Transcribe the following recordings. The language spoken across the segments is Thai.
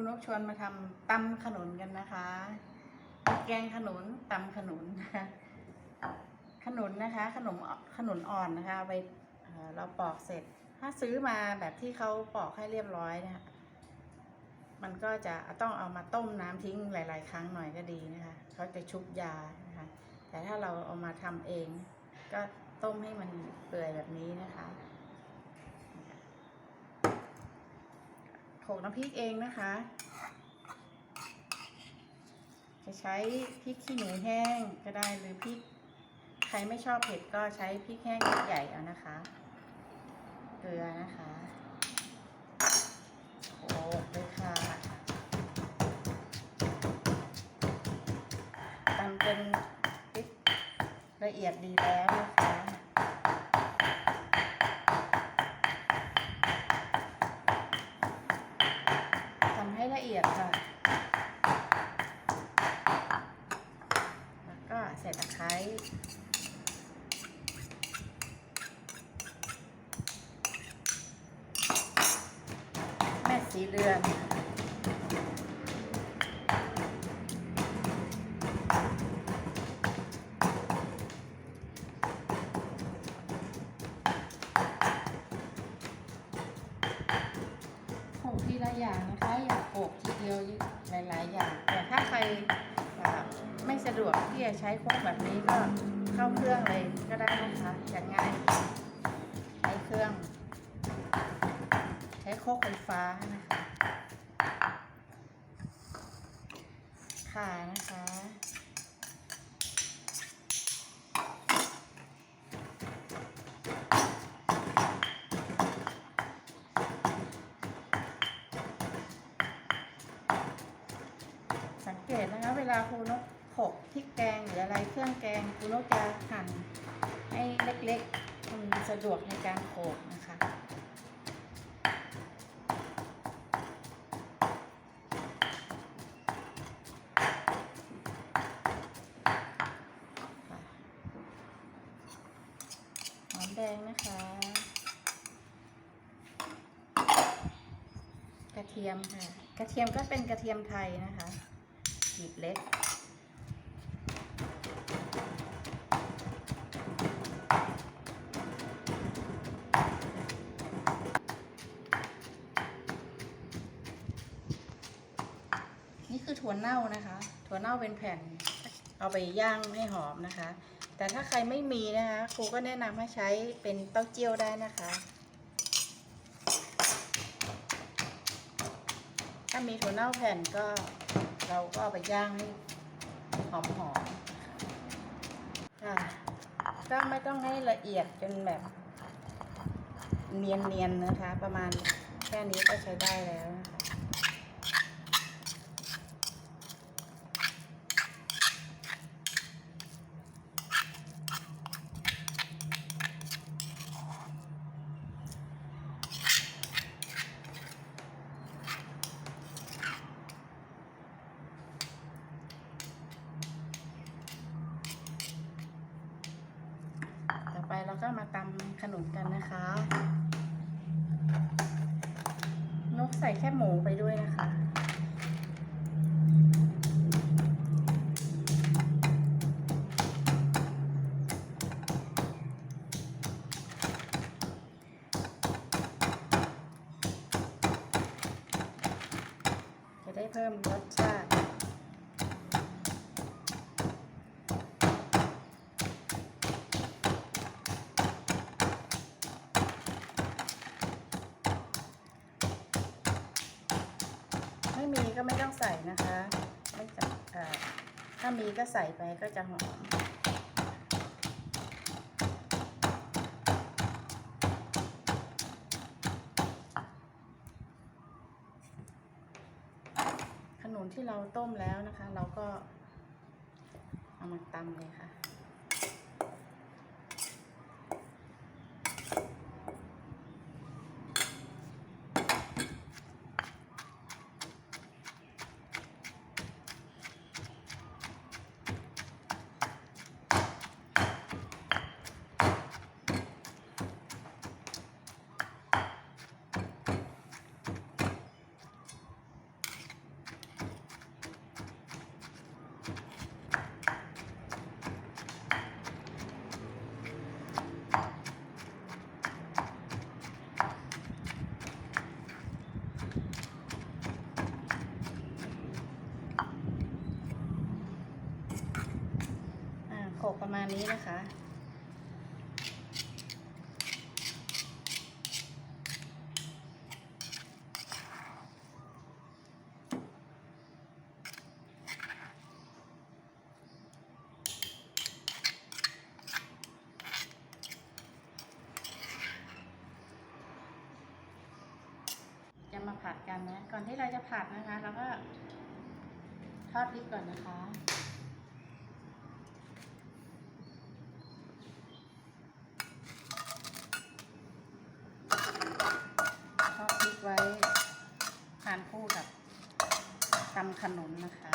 คุณนกชวนมาทำตำขนุนกันนะคะ แกงขนุนตำขนุนนะคะขนุนนะคะ ขนมขนุนอ่อนนะคะไปเอ่อเราปอกเสร็จ ถ้าซื้อมาแบบที่เขาปอกให้เรียบร้อยนะคะมันก็จะต้องเอามาต้มน้ำทิ้งหลาย ๆ ครั้งหน่อยก็ดีนะคะเขาจะชุบยานะคะแต่ถ้าเราเอามาทำเอง ก็ต้มให้มันเปื่อยแบบนี้นะคะโขล กน้ำพริกเองนะคะ จะใช้พริกขี้หนูแห้งก็ได้หรือพริก ใครไม่ชอบเผ็ดก็ใช้พริกแห้งใหญ่เอานะคะ เกลือนะคะโขลกเลยค่ะตำจนพริกละเอียดดีแล้วนะคะทำใดวกที่จะใช้โค้กแบบนี้ก็เข้าเครื่องเลยก็ได้นะคะอย่างง่ายใช้เครื่อง ใช้โคกไฟฟ้านะคะค่ะนะคะ สังเกตนะคะ เวลาครูนกโขลกพริกแกงห เครื่องแกงครูนกจะหั่นให้เล็กๆมันสะดวกในการโขลกนะคะหอมแดงนะคะ กระเทียมค่ะ กระเทียมก็เป็นกระเทียมไทยนะคะหีบเล็ก ถั่วเน่านะคะ ถั่วเน่าเป็นแผ่น เอาไปย่างให้หอมนะคะ แต่ถ้าใครไม่มีนะคะ ครูก็แนะนำให้ใช้เป็นเต้าเจี้ยวได้นะคะ ถ้ามีถั่วเน่าแผ่นก็เราก็เอาไปย่างให้หอมหอมๆค่ะก็ไม่ต้องให้ละเอียดจนแบบเนียนๆนะคะ ประมาณแค่นี้ก็ใช้ได้แล้วนะคะ ต่อไปเราก็มาตำ ขนมกันนะคะ นกใส่แค่หมูไปด้วยนะคะ ม่มีก็ไม่ต้องใส่นะคะไม่จับถ้ามีก็ใส่ไปก็จะหอมขนุนที่เราต้มแล้วนะคะ เราก็เอามาตำเลยค่ะ ค ประมาณ นี้นะคะ จะมาผัดกันนะ ก่อนที่เราจะผัดนะคะเราก็ทอดพริกก่อนนะคะ ทอดพริกไว้ทานคู่กับ ทำขนมนะคะ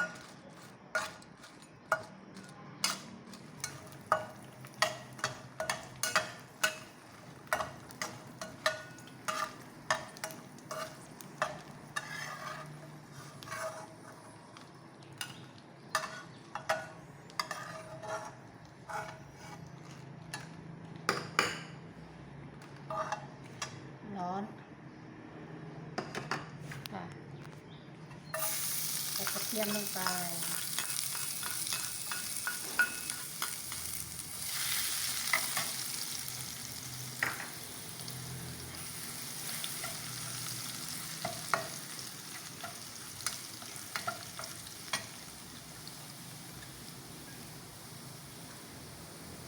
ร้อนค่ะใส่กระเทียมลงไป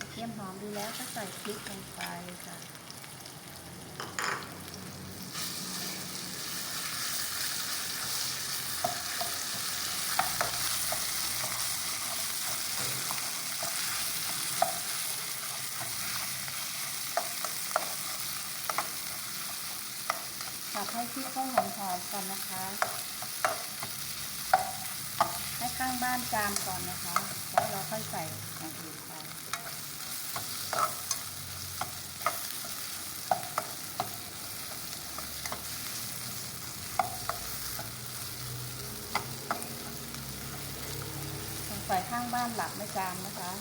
เทียมหอมดีแล้วก็ใส่พริกลงไปค่ะัดให้ที่ข้าวหอมๆก่อนนะคะ ให้ข้างบ้านจามก่อนนะคะ แล้วเราค่อยใส่อย่างอื่นไปสงสัยข้างบ้านหลับไม่จามนะคะ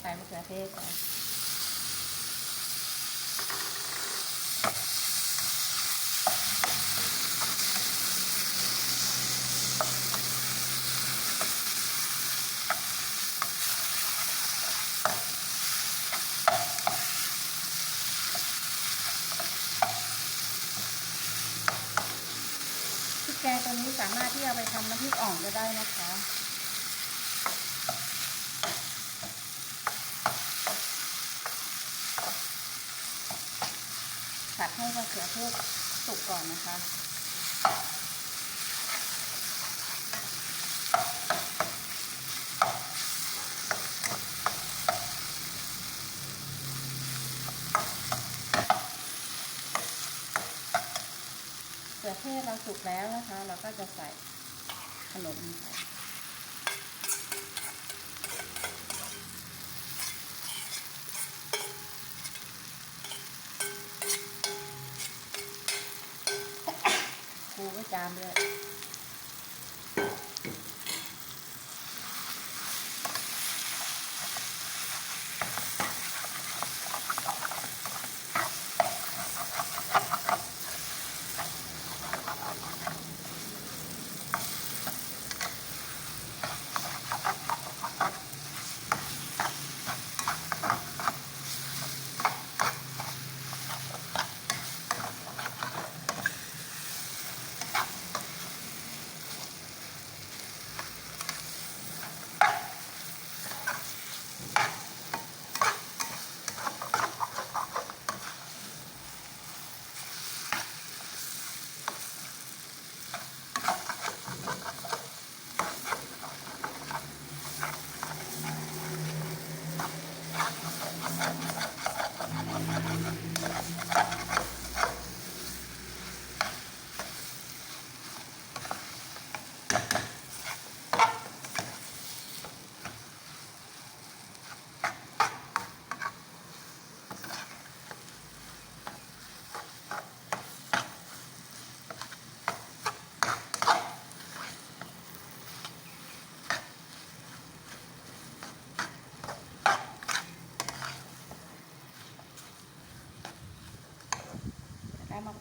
ใส่มะเขือเทศไป แกงตัวนี้สามารถที่เอาไปทำน้ำพริกอ่องก็ได้นะคะ ผัดให้มะเขือเทศสุกก่อนนะคะ เขือเทศเราสุกแล้วนะคะ เราก็จะใส่ขนมลงไป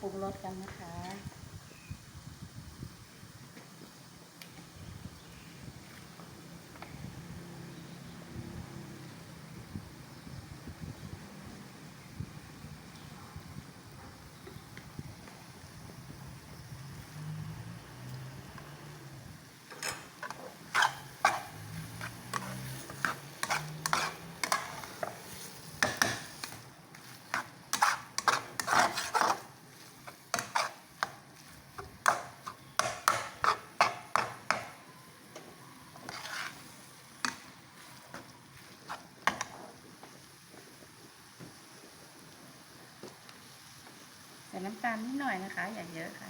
ปรุงรสกันนะคะ ใส่น้ำตาลนิดหน่อยนะคะ อย่าเยอะค่ะ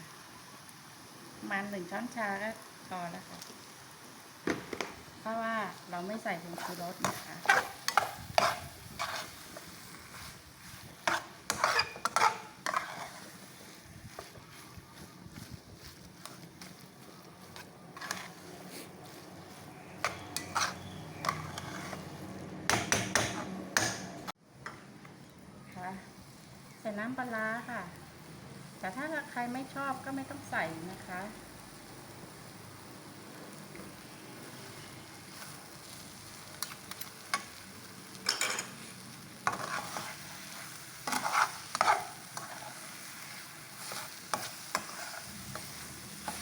ประมาณหนึ่งช้อนชาก็พอแล้วค่ะ เพราะว่าเราไม่ใส่ผงชูรสนะคะค่ะใส่น้ำปลาค่ะ แต่ถ้าใครไม่ชอบก็ไม่ต้องใส่นะคะ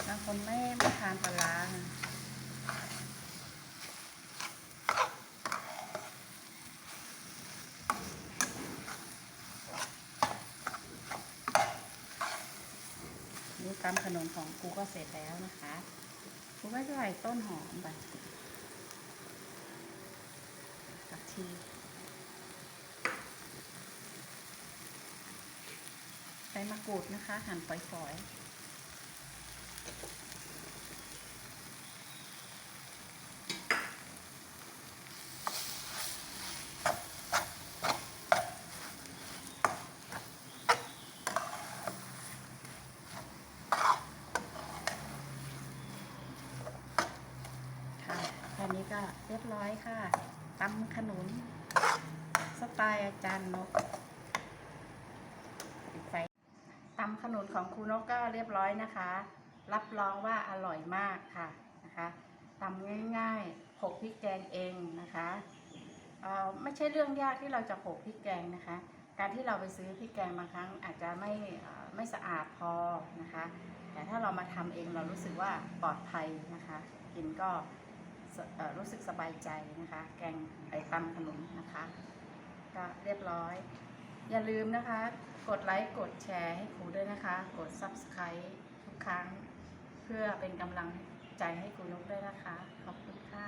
บางคนไม่ไม่ทานปลาร้า นะนี่ตำขนมของกูก็เสร็จแล้วนะคะกูก็จะใส่ต้นหอมไปผักชีใส่มะกรูดนะคะ หั่นฝอยๆ ค่ะแค่นี้ก็เรียบร้อย ค่ะตำขนุน สไตล์อาจารย์นกปิดไฟตำขนุนของครูนกก็เรียบร้อยนะคะ รับรองว่าอร่อยมากค่ะนะคะตำง่ายๆโขลกพริกแกงเองนะคะไม่ใช่เรื่องยากที่เราจะโขกพริกแกงนะคะ การที่เราไปซื้อพริกแกงบางครั้งอาจจะไม่ไม่สะอาดพอนะคะ แต่ถ้าเรามาทำเองเรารู้สึกว่าปลอดภัยนะคะ กินก็ รู้สึกสบายใจนะคะ แกงไอตำขนมนะคะ ก็เรียบร้อย อย่าลืมนะคะ กดไลค์กดแชร์ให้ครูด้วยนะคะ กด Subscribe ทุกครั้ง เพื่อเป็นกำลังใจให้ครูนกด้วยนะคะ ขอบคุณค่ะ